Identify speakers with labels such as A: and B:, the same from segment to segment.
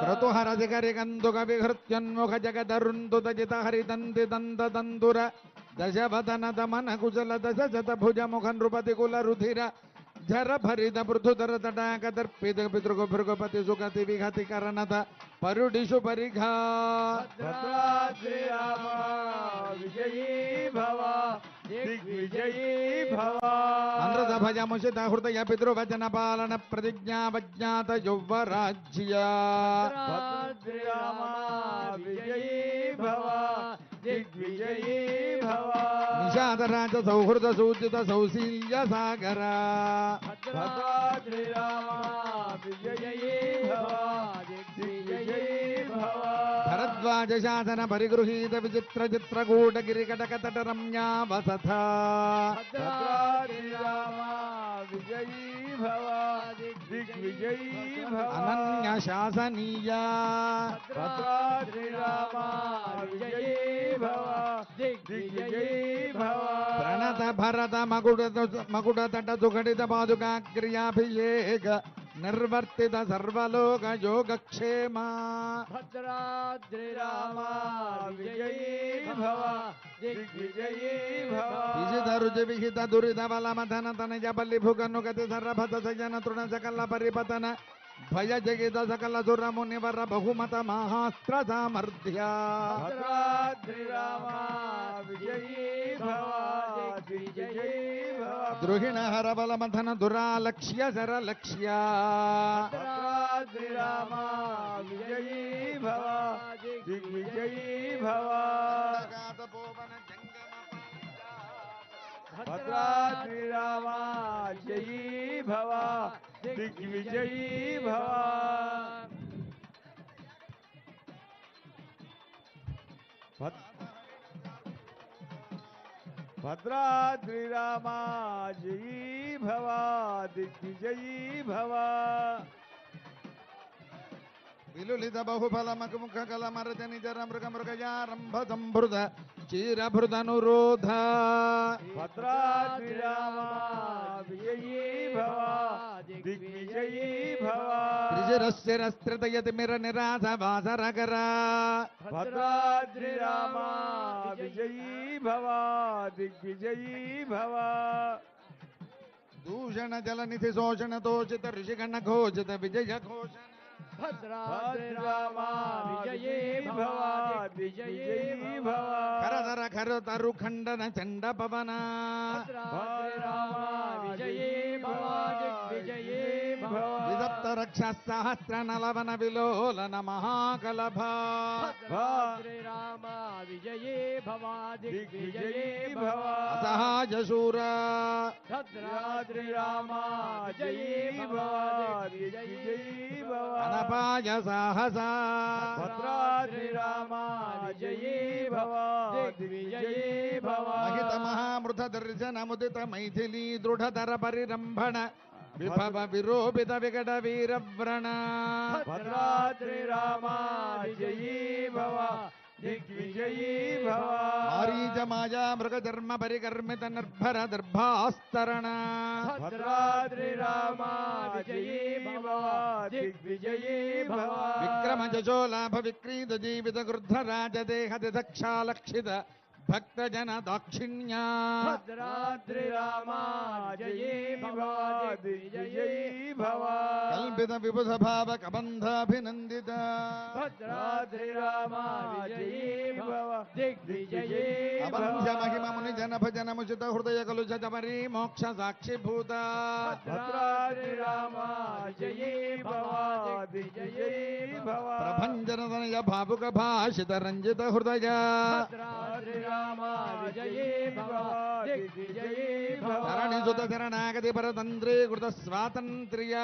A: क्रतुहरसिकरिकन्दुकविहृत्यन्मुख जगदरुन्दुतजित हरिदन्ति दन्त दन्दुर।
B: दशभदनदमनकुशल दश शतभुजमुख नृपतिकुलरुधिर झर
A: भरित पृथुधर तटाकदर्पित पितृगो भृगपति विघति करणत। परुडिषु परिघा।
B: दिग्विजयी भव। हृदयपितृवचनपालन प्रतिज्ञावज्ञात युवराज्या
A: विजयी भव। दिग्विजयी भव। निषादराज
B: सौहृद सूचित सौशील्य सागरा। विजयी
A: भारद्वाजशासन परिगृहीत विचित्र चित्रकूटगिरिकटकतट रम्या तट विजयी वसथ दिग्विजयी
B: अनन्य शासनीया प्रणत भरत मकुट
A: तट सुघटित
B: पादुका क्रियाभिषेक निर्वर्तित सर्वलोक योगक्षेम
A: भद्राद्रिरामा विजयी भव दिग्विजयी भव। विजितरुज विहित दुरितबलमथन तनजबल्लिभुगनुगति सजन तृण
B: सकल परिपतन भय जगित सकल
A: सुर मुनिवर बहुमत महास्त्र सामर्थ्या भव। द्रुहिण हरबल मथन दुरालक्ष्य सरलक्ष्य रामा विजयी भव दिग्विजयी भव भद्राद्रि रामा जयी भव दिग्विजयी भव
B: భద్రాద్రిరామ జయీ భవ దిగ్విజయీ భవ
A: విలులిత బహుఫల మకుముఖ కల మరజ నిజర మృగ మృగయారంభ సంభృత చీరభృతనురోధ
B: భద్రాద్రిరామ విజయీ భవ దిగ్విజయీ భవ
A: త్రిశిరశిరస్త్రితయతి మిర నిరాధ వాసరకర
B: భద్రాద్రిరామ విజయీ
A: भवा दिग्विजयी भवा।
B: दूषण जल निधि शोषण दोषित
A: ऋषिगण घोषित विजय घोषण। भवा खर
B: तरु खंडन चंड पवन भद्रा
A: विजयी सहस्रनलवन विलोलन महाकलभाद्रे राम विजये
B: भवादिग्विजये भवासहाय शूर भद्राद्रि रामा
A: जये भवादिग्विजये
B: भवानपाय साहसा भद्राद्रि रामा जये
A: भवादिग्विजये भवा।
B: महितमहामृतदर्शनमुदितमैथिली दृढधर विभव विरोपित विकट
A: वीरव्रण भद्राद्री रामा जयी भव दिग्विजयी भव। मारीच माया मृगधर्म परिकर्मित
B: निर्भर दर्भास्तरण भद्राद्रि रामा भव
A: दिग्विजयी भव। विक्रम जजो लाभ विक्रीत जीवित
B: गृध्र राज देह दिदक्षालक्षित भक्तजन
A: दाक्षिण्या। भद्राद्रिरामा जये भवादि जये भवा। कल्पित विपुसभावकबन्धाभिनन्दिता भद्राद्रिरामा जये
B: भवा। दिग्विजये भव దిగ్విజయీ భవ
A: కల్పిత విబుధ భావ కబంధాభినందిత
B: భద్రాద్రిరామ జయీ భవ దిగ్విజయీ
A: అవంధ్య
B: భవ
A: మహిమ ముని జన భజన ముచిత హృదయ కలుష జమరీ మోక్ష సాక్షిభూత ప్రభంజన తనయ భావుక భాషిత రంజిత హృదయ తరణి సుత శరణాగతి పరతంత్రీ కృత స్వాతంత్ర్య.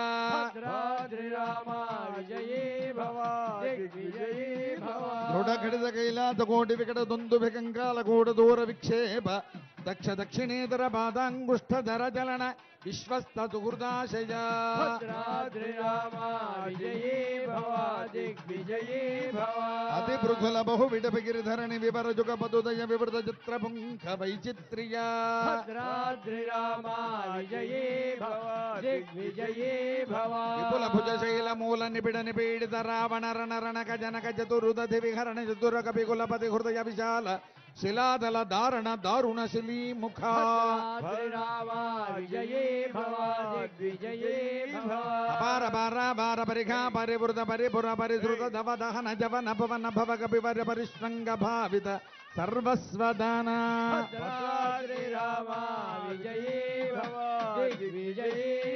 A: దృఢ ఖడిత కైలాస కోటి వికట దుందు వికంకాల కూడ దూర విక్షేప దక్ష దక్షిణేతర పాదాంగుష్ఠ ధర చలన విశ్వస్త
B: భవ అతి పృథుల బహు విడపగిరిధరణి వివరజుగ పదుదయ వివృత చిత్ర పుంఖ వైచిత్రియా. విపుల భుజ శైల మూల నిబిడ నిపీడిత రావణ రణ రణక జనక చతురుదధి విహరణ చతుర కపి కులపతి హృదయ విశాల शिलादल दारण दारुण शिली मुखा परिघा परिवृत परिपुर परिश्रुत धव दहन जवन भवन भव कपिवर परिश्रंग भावित
A: सर्वस्वदाना। श्रीरामा विजये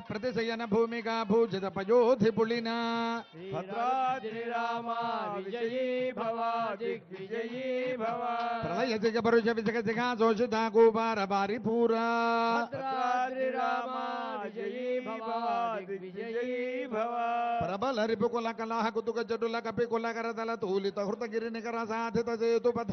A: प्रतिशयन भूमिका
B: भूजित पयोधि पुलिना भद्राद्रिरामा विजयी दिग्विजयी प्रलय जग परुष शोषिता बारी पूरा प्रबल हरिपुकुल
A: कलाह कुतुक जटुल कपिकुल दल
B: तूलित हृत गिरी निकर साधित सेतुपथ।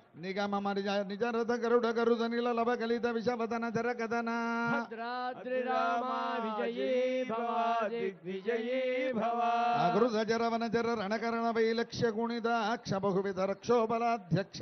B: निगम हमारी निज रथ गरुड गरु जनिल लभ कलित विषभतन जर
A: कदन भद्राद्रिरामा विजयी भवा दिग्विजयी
B: भवा. अगृज जर वन जर रणकरण
A: वैलक्ष्य गुणिदाक्ष बहुविध रक्षोबलाध्यक्ष.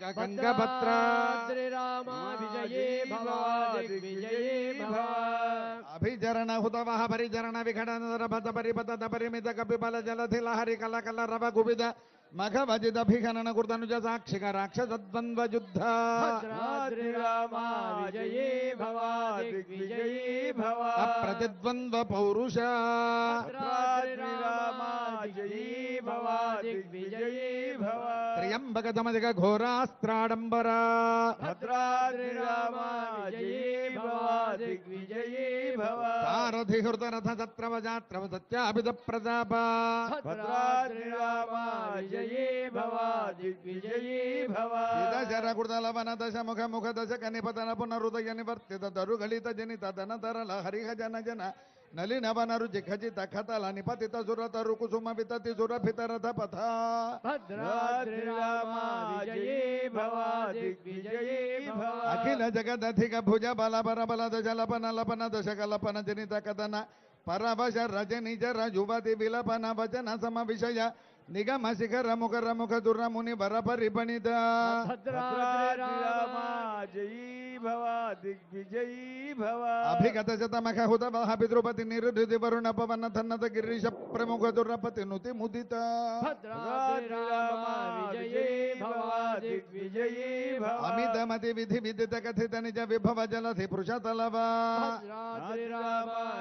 A: गंगाभद्रा।
B: श्रीरामाभिजये भवादिग्विजये भव अभिचरण हुतवः परिचरण विघटनरभत परिपतत परिमित कपिबल जलधिलहरि कलकल रव कुबिद। మఘవజిదభిఘనన కృతనుజ సాక్షిక రాక్షసద్వంద్వ యుద్ధ
A: భద్రాద్రిరామా విజయీ భవ దిగ్విజయీ భవ
B: అప్రతిద్వంద్వ పౌరుష
A: భద్రాద్రిరామా విజయీ భవ దిగ్విజయీ భవ
B: త్ర్యంబక దమదిగ ఘోరాస్త్రాడంబర సారథి హృత రథ సత్రవ జాత్రవ సత్యాభిద ప్రతాప दिग्विजयी मुख दश कनिपतन पुनरुदय दरुगलित जनित
A: धन हरिह जन जन खतल
B: निपतित कुसुम वितति पथ अखिल जगदधिक भुज बल
A: बर बल लपन दशकलपन जनित
B: कदन परवश रज निज रजुवति विलपन वचन सम विषय निगम
A: शिखर रमुख रमुख दुर्र मुनि
B: भर परिपणित। जयी भव अभिगत शतमख
A: पितृपति निरुधि वरुण पवन थन्नत
B: गिरीश प्रमुख दुर्रपति
A: नुति मुदित अमित मति विधि विदित कथित निज विभव जलधि पृषतलवा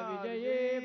C: विजयी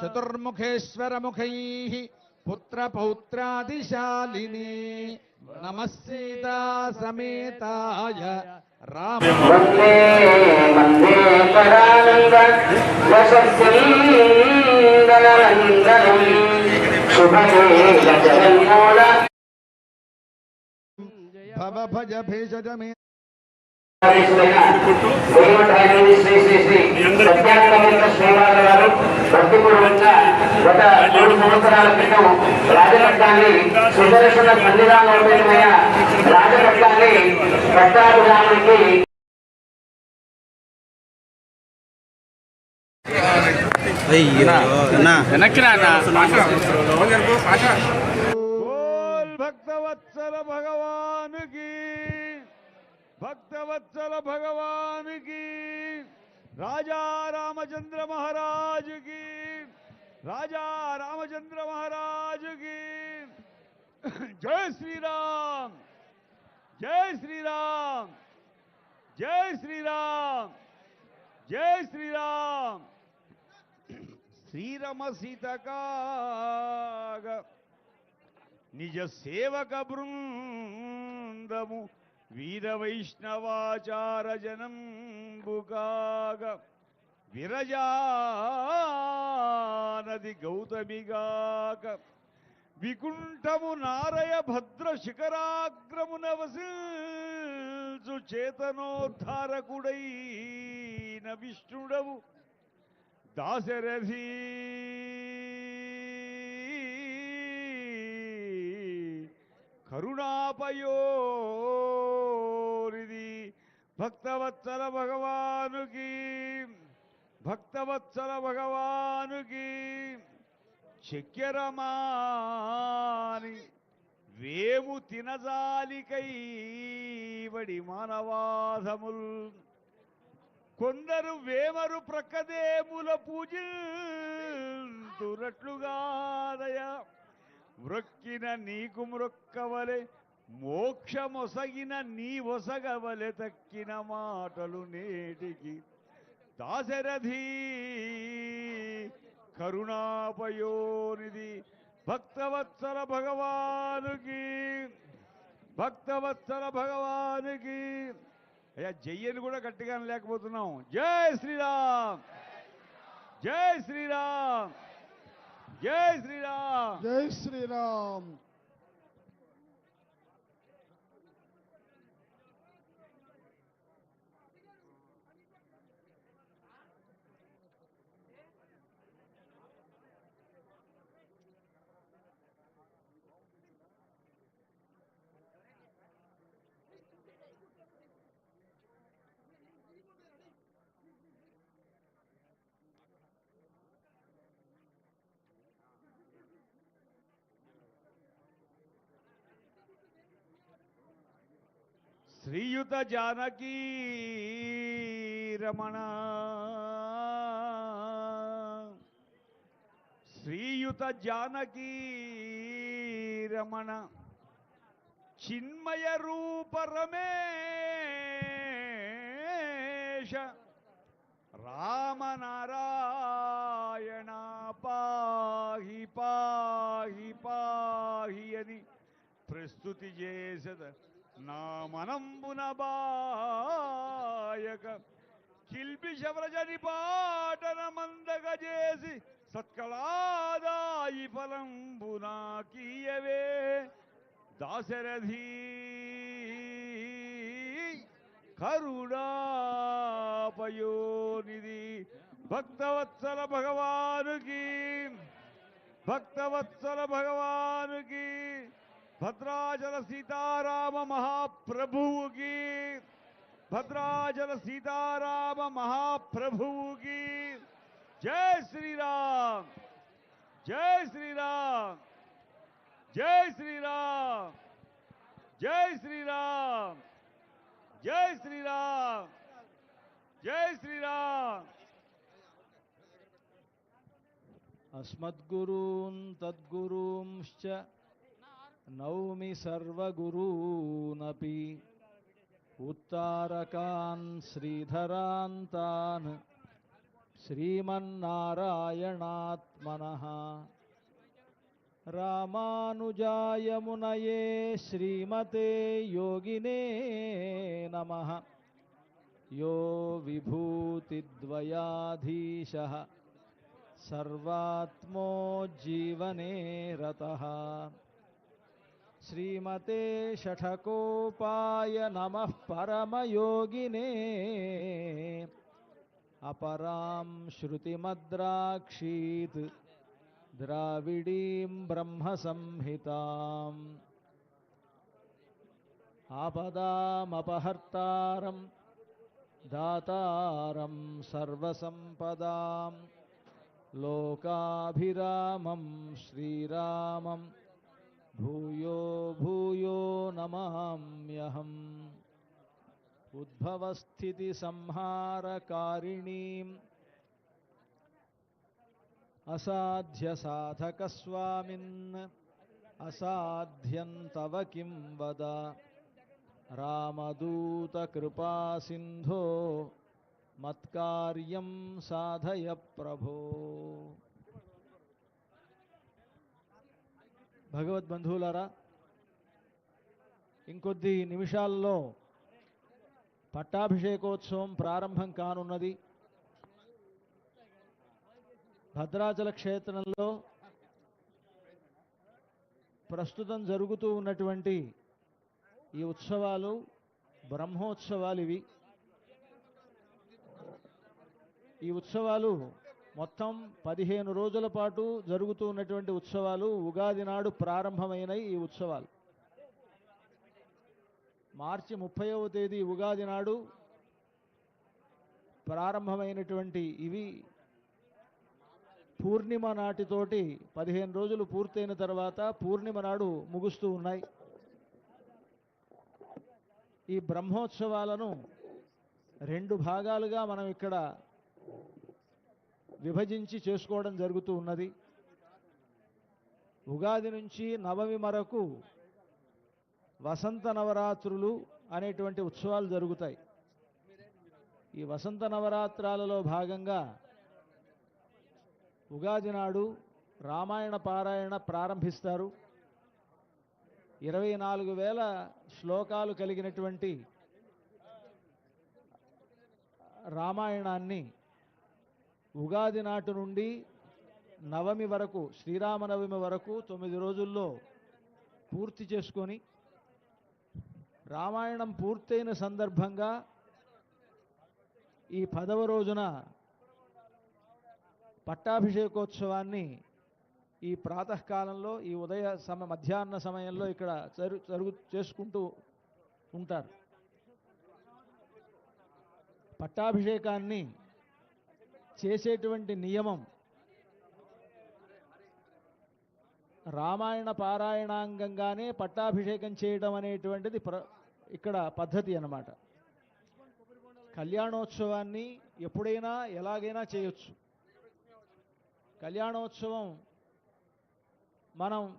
C: चतुर्मुखेश्वरमुखैः पुत्र पौत्रादिशालिनी सीता समेताय
A: राम। वंदे वंदे परानन्द
C: శ్రీ శ్రీ శ్రీ సత్యానంద శ్రీవారి గారు భక్తిపూర్వకంగా గత మూడు సంవత్సరాల క్రితం రాజపట్నాన్ని సుదర్శన రాజపట్నాన్ని పట్టాభిరామునికి
A: బోల్ భక్తవత్సల భగవాన్ కి భక్తవత్సల భగవాన్ కి రాజా రామచంద్ర మహారాజ్ కి రాజా రామచంద్ర మహారాజ్ కి జై శ్రీరామ్ జై శ్రీరామ్ జై శ్రీరామ్ జై శ్రీరామ్ శ్రీరమ సీతకాగ నిజ సేవక బృందము వీర వైష్ణవాచార జనంబుకాగ విరజానది గౌతమిగాక వికుంఠము నారయ భద్ర శిఖరాగ్రమున వసిల్చు చేతనోద్ధారకుడైన విష్ణుడవు దాశరథీ కరుణాపయోరిది భక్తవత్సల భగవానుకి భక్తవత్సల భగవానుకి చక్కెరమాని వేము తినజాలికై వడి మానవాధముల్. కొందరు వేమరు ప్రక్కదేముల పూజింతురట్లుగాదయ. మ్రొక్కిన నీకు మ్రొక్కవలె మోక్షమొసగిన నీ ఒసగవలె తక్కిన మాటలు నేటికి. దాశరథి కరుణాపయోనిధి భక్తవత్సల భగవానుకి భక్తవత్సల భగవానుకి. అయ్యా జయ్యని కూడా గట్టిగా లేకపోతున్నాం జై శ్రీరామ్! జై Sriram! Yes, Sri
D: Ram. Jai Sri Ram.
A: Sriyuta Janaki Ramana. Sriyuta Janaki Ramana. చిన్మయ రూపరమేష రామనారాయణ పాహి పాహి పాహి అని ప్రస్తుతి చేసద. నా మనంబున బాయక. కిల్పి వ్రజని పాటన మందగ చేసి సత్కళాదాయి ఫలంబునా కీయవే. దాశరథీ కరుణాపయోనిధి భక్తవత్సల భగవానుకి భక్తవత్సల భగవానుకి भद्राचल सीताराम महाप्रभु की भद्राचल सीताराम महाप्रभु की जय श्री राम जय श्री राम जय श्री राम जय श्री राम जय श्री राम जय श्री राम
B: अस्मद्गुरून् तद्गुरूंश्च नौमि सर्वगुरूनपि
D: उत्तारकान् श्रीधरान्तान् श्रीमन्नारायणात्मनः। रामानुजाय मुनये श्रीमते योगिने नमः। यो विभूतिद्वयाधीशः। सर्वात्मो जीवने रतः। श्रीमते शठकोपाय नमः परमयोगिने। अपरां श्रुतिमद्राक्षीत् द्राविडीं ब्रह्मसंहिताम्। आपदामपहर्तारं दातारं सर्वसम्पदां लोकाभिरामं श्रीरामं भूयो भूयो नमाम्यहम्। उद्भवस्थितिसंहारकारिणीम्। असाध्यसाधकस्वामिन्। असाध्यं तव किं वद? रामदूतकृपासिन्धो मत्कार्यं साधय प्रभो। భగవద్బంధువులారా ఇంకొద్ది నిమిషాల్లో పట్టాభిషేకోత్సవం ప్రారంభం కానున్నది. భద్రాచల క్షేత్రంలో ప్రస్తుతం జరుగుతూ ఉన్నటువంటి ఈ ఉత్సవాలు బ్రహ్మోత్సవాలు ఇవి. ఈ ఉత్సవాలు మొత్తం పదిహేను రోజుల పాటు జరుగుతూ ఉన్నటువంటి ఉత్సవాలు ఉగాది నాడు ప్రారంభమైన ఈ ఉత్సవాలు. మార్చి ముప్పైవ తేదీ ఉగాది నాడు ప్రారంభమైనటువంటి ఇవి పూర్ణిమ నాటితోటి పదిహేను రోజులు పూర్తయిన తర్వాత పూర్ణిమ నాడు ముగుస్తూ ఉన్నాయి. ఈ బ్రహ్మోత్సవాలను రెండు భాగాలుగా మనం ఇక్కడ విభజించి చేసుకోవడం జరుగుతూ ఉన్నది. ఉగాది నుంచి నవమి వరకు వసంత నవరాత్రులు అనేటువంటి ఉత్సవాలు జరుగుతాయి. ఈ వసంత నవరాత్రాలలో భాగంగా ఉగాది నాడు రామాయణ పారాయణ ప్రారంభిస్తారు. ఇరవై నాలుగు వేల శ్లోకాలు కలిగినటువంటి రామాయణాన్ని ఉగాది నాటి నుండి నవమి వరకు శ్రీరామనవమి వరకు తొమ్మిది రోజుల్లో పూర్తి చేసుకొని రామాయణం పూర్తయిన సందర్భంగా ఈ పదవ రోజున పట్టాభిషేకోత్సవాన్ని ఈ ప్రాతకాలంలో ఈ ఉదయ సమ మధ్యాహ్న సమయంలో ఇక్కడ జరు జరుగు చేసుకుంటూ ఉంటారు. పట్టాభిషేకాన్ని చేసేటువంటి నియమం. రామాయణ పారాయణాంగంగానే పట్టాభిషేకం చేయడం అనేటువంటిది ప్ర ఇక్కడ పద్ధతి అన్నమాట. కళ్యాణోత్సవాన్ని ఎప్పుడైనా ఎలాగైనా చేయొచ్చు. కళ్యాణోత్సవం మనం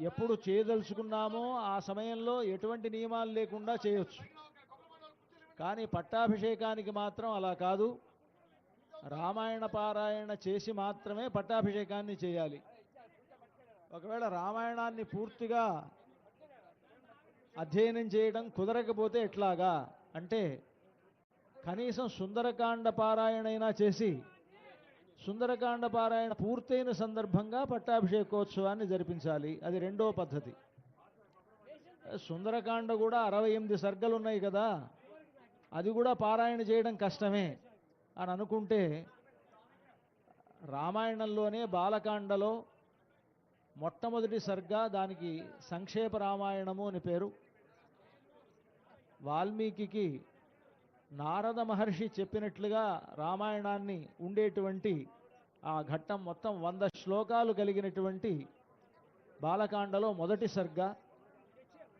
D: ఎప్పుడు చేయదలుచుకున్నామో ఆ సమయంలో ఎటువంటి నియమాలు లేకుండా చేయొచ్చు. కానీ పట్టాభిషేకానికి మాత్రం అలా కాదు. రామాయణ పారాయణ చేసి మాత్రమే పట్టాభిషేకాన్ని చేయాలి. ఒకవేళ రామాయణాన్ని పూర్తిగా అధ్యయనం చేయడం కుదరకపోతే ఎట్లాగా? అంటే కనీసం సుందరకాండ పారాయణైనా చేసి సుందరకాండ పారాయణ పూర్తయిన సందర్భంగా పట్టాభిషేకోత్సవాన్ని జరిపించాలి. అది రెండో పద్ధతి. సుందరకాండ కూడా అరవై ఎనిమిది సర్గలు ఉన్నాయి కదా. అది కూడా పారాయణ చేయడం కష్టమే. అని అనుకుంటే రామాయణంలోనే బాలకాండలో మొట్టమొదటి సరిగ్గా దానికి సంక్షేప రామాయణము అని పేరు. వాల్మీకి నారద మహర్షి చెప్పినట్లుగా రామాయణాన్ని ఉండేటువంటి ఆ ఘట్టం మొత్తం వంద శ్లోకాలు కలిగినటువంటి బాలకాండలో మొదటి సర్గ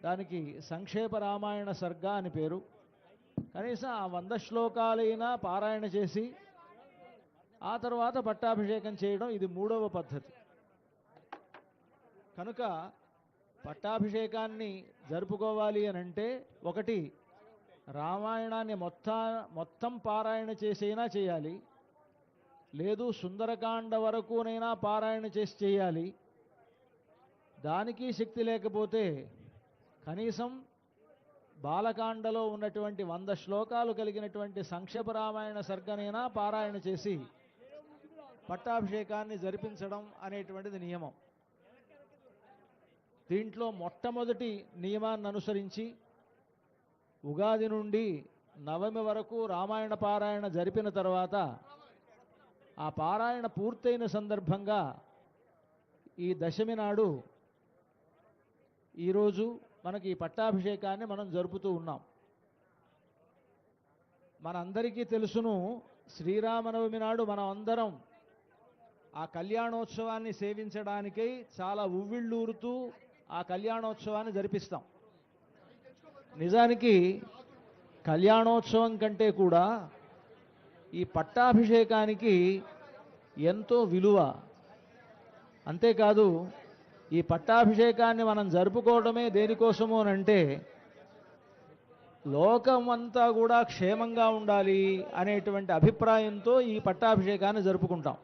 D: దానికి సంక్షేప రామాయణ సర్గ అని పేరు. కనీసం ఆ వంద శ్లోకాలైనా పారాయణ చేసి ఆ తర్వాత పట్టాభిషేకం చేయడం ఇది మూడవ పద్ధతి. కనుక పట్టాభిషేకాన్ని జరుపుకోవాలి అని అంటే ఒకటి రామాయణాన్ని మొత్తం మొత్తం పారాయణ చేసైనా చేయాలి. లేదు సుందరకాండ వరకునైనా పారాయణ చేసి చేయాలి. దానికి శక్తి లేకపోతే కనీసం బాలకాండలో ఉన్నటువంటి వంద శ్లోకాలు కలిగినటువంటి సంక్షేప రామాయణ సర్గనైనా పారాయణ చేసి పట్టాభిషేకాన్ని జరిపించడం అనేటువంటిది నియమం. దీంట్లో మొట్టమొదటి నియమాన్ని అనుసరించి ఉగాది నుండి నవమి వరకు రామాయణ పారాయణ జరిపిన తర్వాత ఆ పారాయణ పూర్తయిన సందర్భంగా ఈ దశమి నాడు ఈరోజు మనకి ఈ పట్టాభిషేకాన్ని మనం జరుపుతూ ఉన్నాం. మనందరికీ తెలుసును శ్రీరామనవమి నాడు మనం అందరం ఆ కళ్యాణోత్సవాన్ని సేవించడానికై చాలా ఉవ్విళ్ళూరుతూ ఆ కళ్యాణోత్సవాన్ని జరిపిస్తాం. నిజానికి కళ్యాణోత్సవం కంటే కూడా ఈ పట్టాభిషేకానికి ఎంతో విలువ. అంతేకాదు ఈ పట్టాభిషేకాన్ని మనం జరుపుకోవడమే దేనికోసము అని అంటే అంతా కూడా క్షేమంగా ఉండాలి అనేటువంటి అభిప్రాయంతో ఈ పట్టాభిషేకాన్ని జరుపుకుంటాం.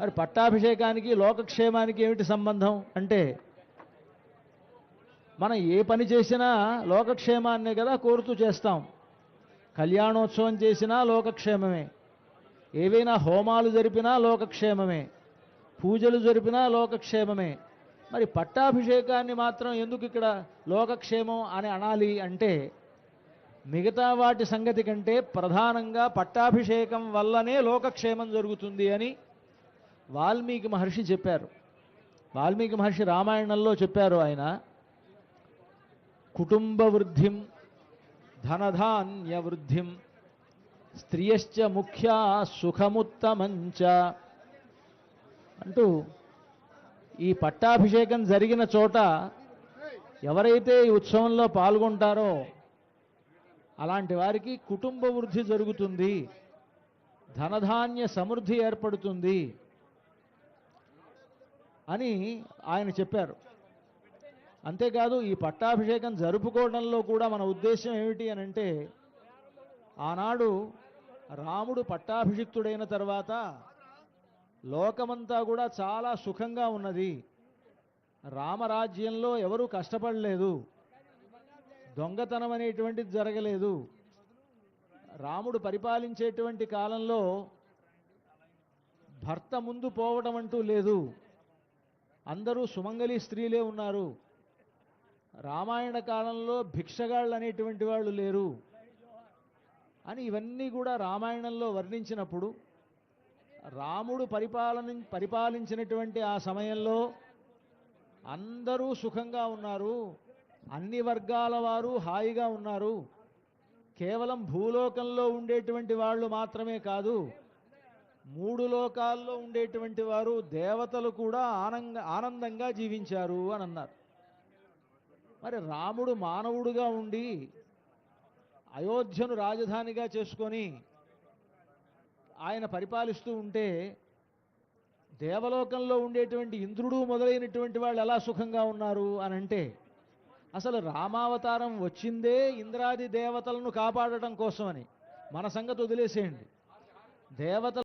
D: మరి పట్టాభిషేకానికి లోకక్షేమానికి ఏమిటి సంబంధం? అంటే మనం ఏ పని చేసినా లోకక్షేమాన్నే కదా కోరుతూ చేస్తాం. కళ్యాణోత్సవం చేసినా లోకక్షేమమే. ఏవైనా హోమాలు జరిపినా లోకక్షేమమే. పూజలు జరిపినా లోకక్షేమమే. మరి పట్టాభిషేకాన్ని మాత్రం ఎందుకు ఇక్కడ లోకక్షేమం అని అనాలి అంటే మిగతా వాటి సంగతి కంటే ప్రధానంగా పట్టాభిషేకం వల్లనే లోకక్షేమం జరుగుతుంది అని వాల్మీకి మహర్షి చెప్పారు. వాల్మీకి మహర్షి రామాయణంలో చెప్పారు ఆయన కుటుంబ వృద్ధిం ధనధాన్య వృద్ధిం స్త్రియశ్చ ముఖ్యా సుఖముత్తమంచ అంటూ ఈ పట్టాభిషేకం జరిగిన చోట ఎవరైతే ఈ ఉత్సవంలో పాల్గొంటారో అలాంటి వారికి కుటుంబ వృద్ధి జరుగుతుంది ధనధాన్య సమృద్ధి ఏర్పడుతుంది అని ఆయన చెప్పారు. అంతేకాదు ఈ పట్టాభిషేకం జరుపుకోవడంలో కూడా మన ఉద్దేశం ఏమిటి అని అంటే ఆనాడు రాముడు పట్టాభిషిక్తుడైన తర్వాత లోకమంతా కూడా చాలా సుఖంగా ఉన్నది. రామరాజ్యంలో ఎవరూ కష్టపడలేదు. దొంగతనం అనేటువంటిది జరగలేదు. రాముడు పరిపాలించేటువంటి కాలంలో భర్త ముందు పోవడం అంటూ లేదు. అందరూ సుమంగళి స్త్రీలే ఉన్నారు. రామాయణ కాలంలో భిక్షగాళ్ళు అనేటువంటి వాళ్ళు లేరు. అని ఇవన్నీ కూడా రామాయణంలో వర్ణించినప్పుడు రాముడు పరిపాలన పరిపాలించినటువంటి ఆ సమయంలో అందరూ సుఖంగా ఉన్నారు. అన్ని వర్గాల వారు హాయిగా ఉన్నారు. కేవలం భూలోకంలో ఉండేటువంటి వాళ్ళు మాత్రమే కాదు మూడు లోకాల్లో ఉండేటువంటి వారు దేవతలు కూడా ఆనంద ఆనందంగా జీవించారు అని అన్నారు. మరి రాముడు మానవుడుగా ఉండి అయోధ్యను రాజధానిగా చేసుకొని ఆయన పరిపాలిస్తూ ఉంటే దేవలోకంలో ఉండేటువంటి ఇంద్రుడు మొదలైనటువంటి వాళ్ళు ఎలా సుఖంగా ఉన్నారు అని అంటే అసలు రామావతారం వచ్చిందే ఇంద్రాది దేవతలను కాపాడటం కోసమని మన సంగతి వదిలేసేయండి. దేవతలు